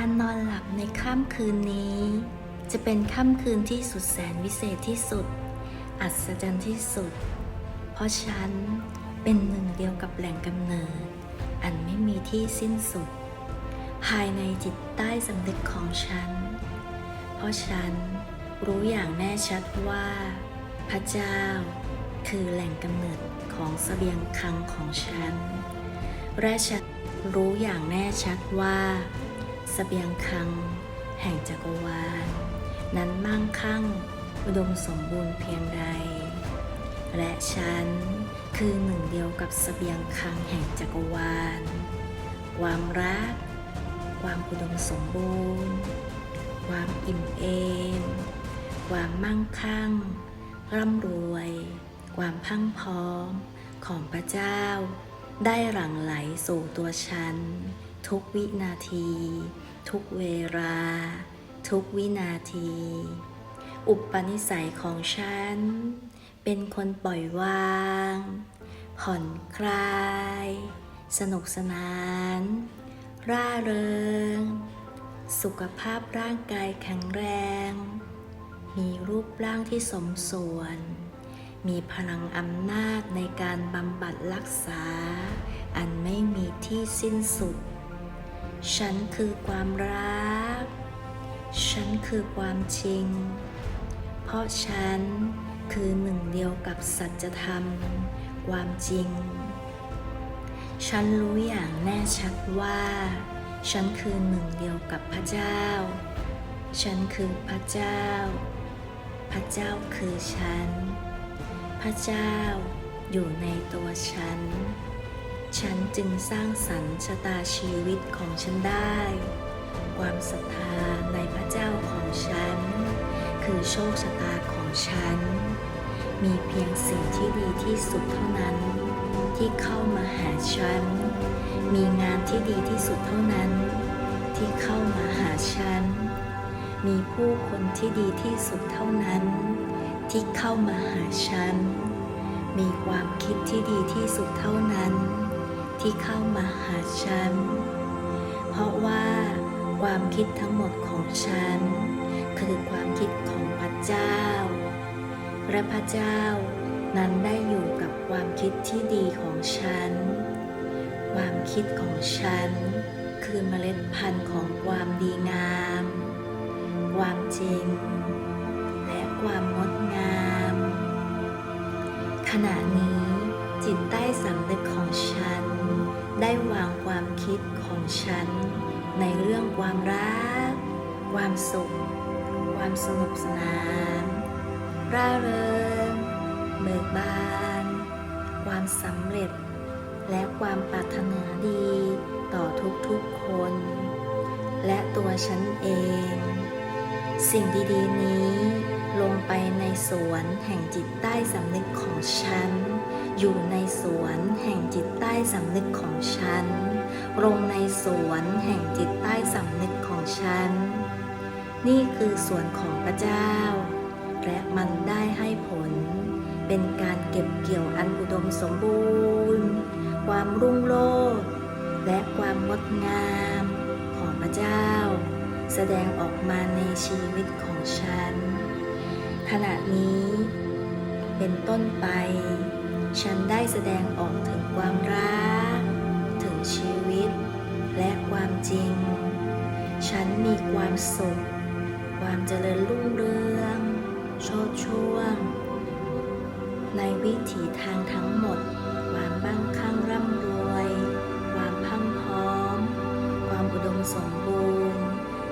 การนอนหลับในค่ำคืนนี้ จะเป็นค่ำคืนที่สุดแสนวิเศษที่สุด อัศจรรย์ที่สุด เพราะฉันเป็นหนึ่งเดียวกับแหล่งกำเนิด อันไม่มีที่สิ้นสุด ภายในจิตใต้สำนึกของฉัน เพราะฉันรู้อย่างแน่ชัดว่า พระเจ้าคือแหล่งกำเนิดของเสบียงคลังของฉัน และฉันรู้อย่างแน่ชัดว่า สเบียงคัง แห่งจักรวาล นั้นมั่งคั่ง อุดมสมบูรณ์เพียงใด และฉันคือหนึ่งเดียวกับสเบียงคังแห่งจักรวาล ความรัก ความอุดมสมบูรณ์ ความอิ่มเอม ความมั่งคั่ง ร่ำรวย ความพังพร้อมของพระเจ้า ได้หลั่งไหลสู่ตัวฉัน ทุกวินาที ทุกเวลา ทุกวินาที อุปนิสัยของฉัน เป็นคนปล่อยวาง ผ่อนคลาย สนุกสนาน ร่าเริง สุขภาพร่างกายแข็งแรง มีรูปร่างที่สมส่วน มีพลังอำนาจในการบำบัดรักษา อันไม่มีที่สิ้นสุด ฉันคือความรัก ฉันคือความจริง เพราะฉันคือหนึ่งเดียวกับสัจธรรม ความจริง ฉันรู้อย่างแน่ชัดว่า ฉันคือหนึ่งเดียวกับพระเจ้า ฉันคือพระเจ้า พระเจ้าคือฉัน พระเจ้าอยู่ในตัวฉัน ฉันจึงสร้างสรรค์ชะตาชีวิตของฉันได้ ความศรัทธาในพระเจ้าของฉัน คือโชคชะตาของฉัน มีเพียงสิ่งที่ดีที่สุดเท่านั้น ที่เข้ามาหาฉัน มีงานที่ดีที่สุดเท่านั้น ที่เข้ามาหาฉัน มีผู้คนที่ดีที่สุดเท่านั้น ที่เข้ามาหาฉัน มีความคิดที่ดีที่สุดเท่านั้น ที่เข้ามาหาฉัน เพราะว่าความคิดทั้งหมดของฉัน คือความคิดของพระเจ้า และพระเจ้านั้นได้อยู่กับความคิดที่ดีของฉัน ความคิดของฉัน คือเมล็ดพันธุ์ของความดีงาม ความจริง และความงดงาม ขณะนี้ จิตใต้สำนึกของฉัน ได้วางความคิดของฉัน ในเรื่องความรัก ความสุข ความสนุกสนาน ร่าเริง เบิกบาน ความสำเร็จ และความปรารถนาดีต่อทุกๆคน และตัวฉันเอง สิ่งดีๆนี้ลงไปในสวนแห่งจิตใต้สำนึกของฉัน อยู่ในสวนแห่งจิตใต้สำนึกของฉัน ลงในสวนแห่งจิตใต้สำนึกของฉัน นี่คือสวนของพระเจ้า และมันได้ให้ผล เป็นการเก็บเกี่ยวอันอุดมสมบูรณ์ ความรุ่งโรจน์และความงดงามของพระเจ้า แสดงออกมาในชีวิตของฉัน ขณะนี้เป็นต้นไป ฉันได้แสดงออกถึงความรัก ถึงชีวิต และความจริง ฉันมีความสุข ความเจริญรุ่งเรืองโชดช่วง ในวิถีทางทั้งหมด ความบ้างคั่งร่ำรวย ความพังพร้อม ความอุดมสมบูรณ์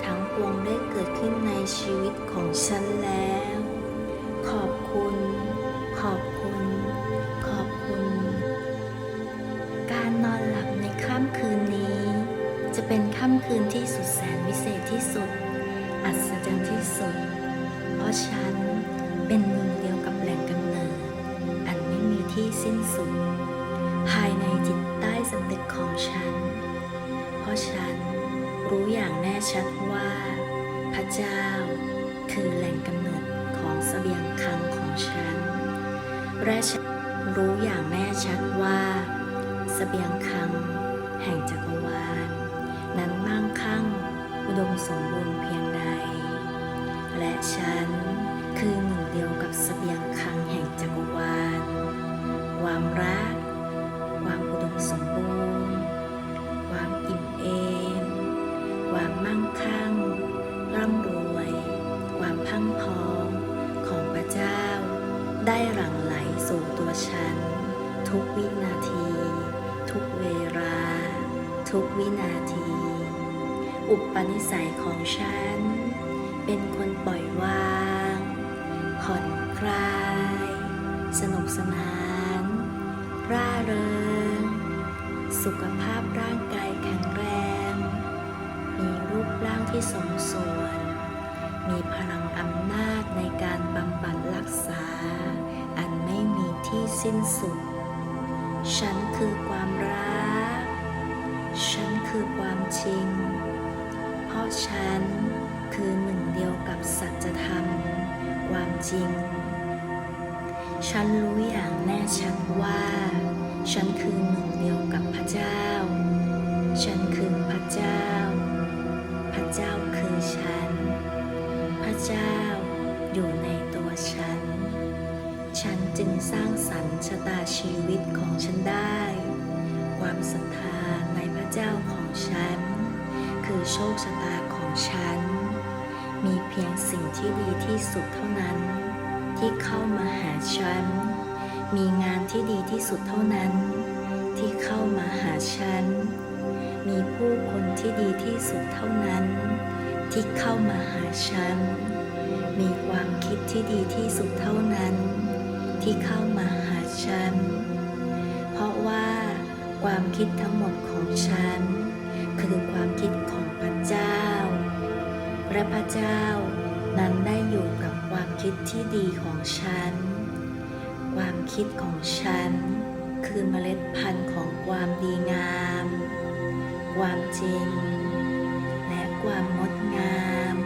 ทั้งปวงได้เกิดขึ้นในชีวิตของฉันแล้ว เป็นค่ำคืนที่สุดแสนวิเศษที่สุด อัศจรรย์ที่สุด เพราะฉันเป็นหนึ่งเดียวกับแหล่งกำเนิด อันไม่มีที่สิ้นสุด ภายในจิตใต้สำนึกของฉัน เพราะฉันรู้อย่างแน่ชัดว่า พระเจ้าคือแหล่งกำเนิดของสเสบียงคังของฉันและฉันรู้อย่างแน่ชัด ได้หลั่งไหลสู่ตัวฉัน ทุกวินาที ทุกเวลา ทุกวินาที อุปนิสัยของฉัน เป็นคนปล่อยวาง ผ่อนคลาย สนุกสนาน ร่าเริง สุขภาพร่างกายแข็งแรง มีรูปร่างที่สมส่วน มีพลัง สิ้นสุด ฉันคือความรัก ฉันคือความจริง เพราะฉันคือหนึ่งเดียวกับสัจธรรม ความจริง ฉันรู้อย่างแน่ชัดว่า ฉันคือหนึ่งเดียวกับพระเจ้า นจึงสร้างสรรค์ชะตาชีวิตของฉันได้ ความศรัทธาในพระเจ้าของฉัน คือโชคชะตาของฉัน มีเพียงสิ่งที่ดีที่สุดเท่านั้น ที่เข้ามาหาฉัน มีงานที่ดีที่สุดเท่านั้น ที่เข้ามาหาฉัน มีผู้คนที่ดีที่สุดเท่านั้น ที่เข้ามาหาฉัน มีความคิดที่ดีที่สุดเท่านั้น ที่เข้ามาหาฉัน เพราะว่าความคิดทั้งหมดของฉัน คือความคิดของพระเจ้า และพระเจ้านั้นได้อยู่กับความคิดที่ดีของฉัน ความคิดของฉัน คือเมล็ดพันธุ์ของความดีงาม ความจริง และความงดงาม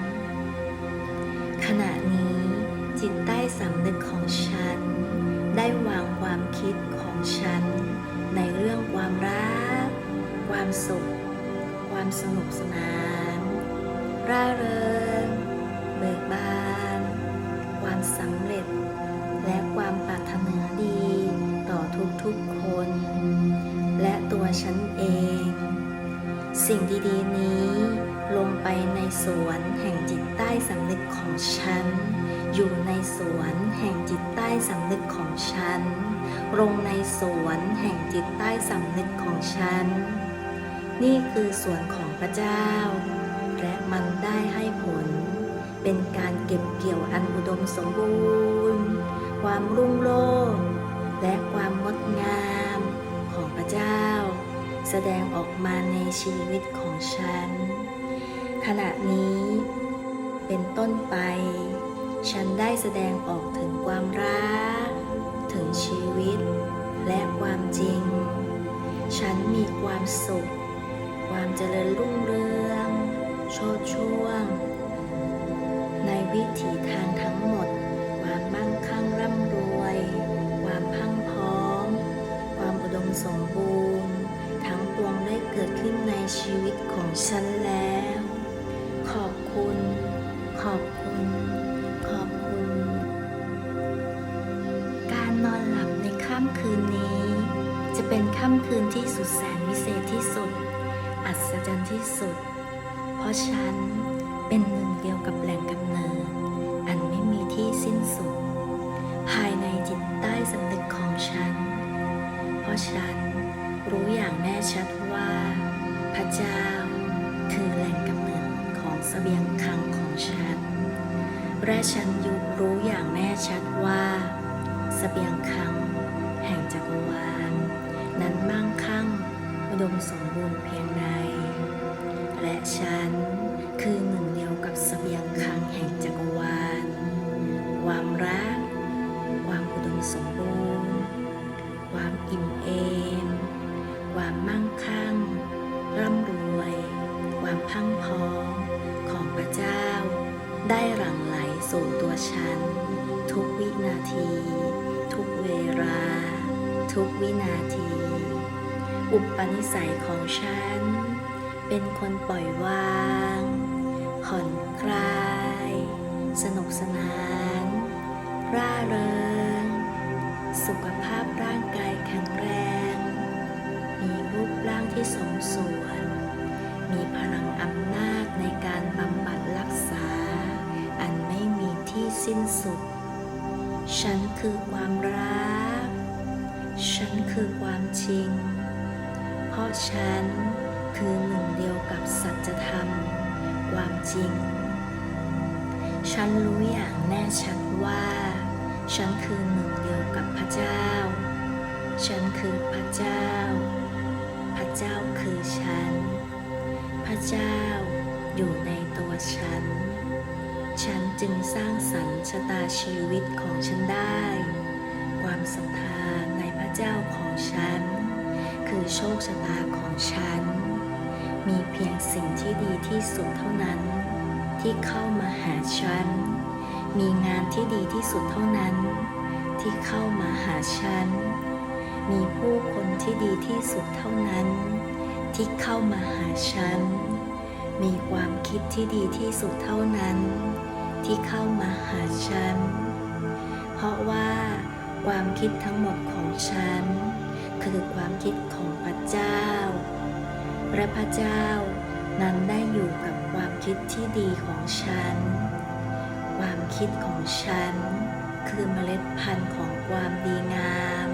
ขณะนี้ จิตใต้สำนึกของฉัน ได้วางความคิดของฉัน ในเรื่องความรัก ความสุข ความสนุกสนาน ร่าเริง เบิกบาน ความสำเร็จ และความปรารถนาดีต่อทุกๆคน และตัวฉันเอง สิ่งดีๆนี้ลงไปในสวนแห่งจิตใต้สำนึกของฉัน อยู่ในสวนแห่งจิตใต้สำนึกของฉัน ลงในสวนแห่งจิตใต้สำนึกของฉัน นี่คือสวนของพระเจ้า และมันได้ให้ผล เป็นการเก็บเกี่ยวอันอุดมสมบูรณ์ ความรุ่งโรจน์และความงดงามของพระเจ้า แสดงออกมาในชีวิตของฉัน ขณะนี้เป็นต้นไป ฉันได้แสดงออกถึงความรัก ถึงชีวิต และความจริง ฉันมีความสุข ความเจริญรุ่งเรืองโชดช่วง ในวิถีทางทั้งหมด ความมั่งคั่งร่ำรวย ความพังพร้อม ความอุดมสมบูรณ์ ทั้งปวงได้เกิดขึ้นในชีวิตของฉันแล้ว ขอบคุณ ขอบ นอนหลับในค่ำคืนนี้ จะเป็นค่ำคืนที่สุดแสนวิเศษที่สุด อัศจรรย์ที่สุด เพราะฉันเป็นหนึ่งเดียวกับแหล่งกำเนิด อันไม่มีที่สิ้นสุด ภายในจิตใต้สำนึกของฉัน เพราะฉันรู้อย่างแน่ชัดว่า พระเจ้าคือแหล่งกำเนิดของเสบียงคังของฉัน และฉันยุรู้อย่างแน่ชัดว่า สเสบียงคังแห่งจักรวาล นั้นมั่งคั่งอุดมสมบูรณ์เพียงใด และฉันคือหนึ่งเดียวกับสเสบียงคังแห่งจักรวาล วินาที อุปนิสัยของฉัน เป็นคนปล่อยวางผ่อนคลาย สนุกสนาน ร่าเริง สุขภาพร่างกายแข็งแรง มีรูปร่างที่สมส่วน มีพลังอำนาจในการบำบัดรักษา อันไม่มีที่สิ้นสุด ฉันคือความรัก ฉันคือความจริง เพราะฉันคือหนึ่งเดียวกับสัจธรรม ความจริง ฉันรู้อย่างแน่ชัดว่า ฉันคือหนึ่งเดียวกับพระเจ้า ฉันคือพระเจ้า พระเจ้าคือฉัน พระเจ้าอยู่ในตัวฉัน ฉันจึงสร้างสรรค์ชะตาชีวิตของฉันได้ ความศรัทธาในพระ เจ้าของฉัน คือโชคชะตาของฉัน มีเพียงสิ่งที่ดีที่สุดเท่านั้น ที่เข้ามาหาฉัน มีงานที่ดีที่สุดเท่านั้น ที่เข้ามาหาฉัน มีผู้คนที่ดีที่สุดเท่านั้น ที่เข้ามาหาฉัน มีความคิดที่ดีที่สุดเท่านั้น ที่เข้ามาหาฉัน เพราะว่า ความคิดทั้งหมดของฉัน คือความคิดของพระเจ้า และพระเจ้านั้นได้อยู่กับความคิดที่ดีของฉัน ความคิดของฉัน คือเมล็ดพันธุ์ของความดีงาม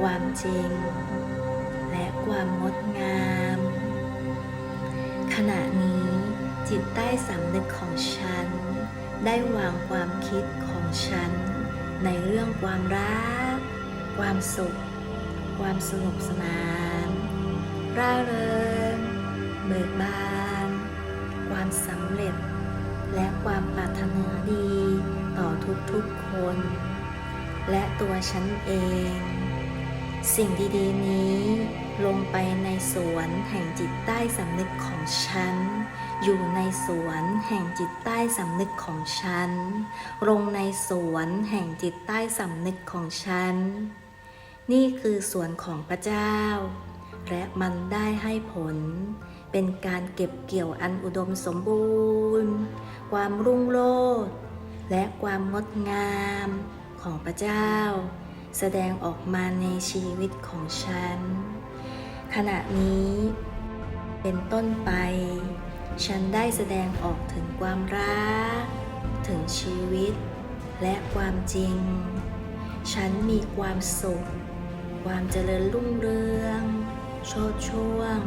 ความจริง และความงดงาม ขณะนี้จิตใต้สำนึกของฉัน ได้วางความคิดของฉัน ในเรื่องความรัก ความสุข ความสนุกสนาน ร่าเริง เบิกบาน ความสำเร็จ และความปรารถนาดีต่อทุกๆคน และตัวฉันเอง สิ่งดีๆนี้ลงไปในสวนแห่งจิตใต้สำนึกของฉัน อยู่ในสวนแห่งจิตใต้สำนึกของฉัน ลงในสวนแห่งจิตใต้สำนึกของฉัน นี่คือสวนของพระเจ้า และมันได้ให้ผล เป็นการเก็บเกี่ยวอันอุดมสมบูรณ์ ความรุ่งโรจน์และความงดงามของพระเจ้า แสดงออกมาในชีวิตของฉัน ขณะนี้เป็นต้นไป ฉันได้แสดงออกถึงความรัก ถึงชีวิต และความจริง ฉันมีความสุข ความเจริญรุ่งเรืองโชดช่วง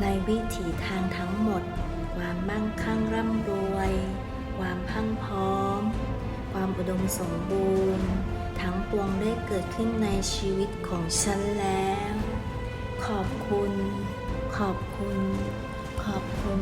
ในวิถีทางทั้งหมด ความมั่งคั่งร่ำรวย ความพังพร้อม ความอุดมสมบูรณ์ ทั้งปวงได้เกิดขึ้นในชีวิตของฉันแล้ว ขอบคุณ ขอบคุณ ขอบคุณ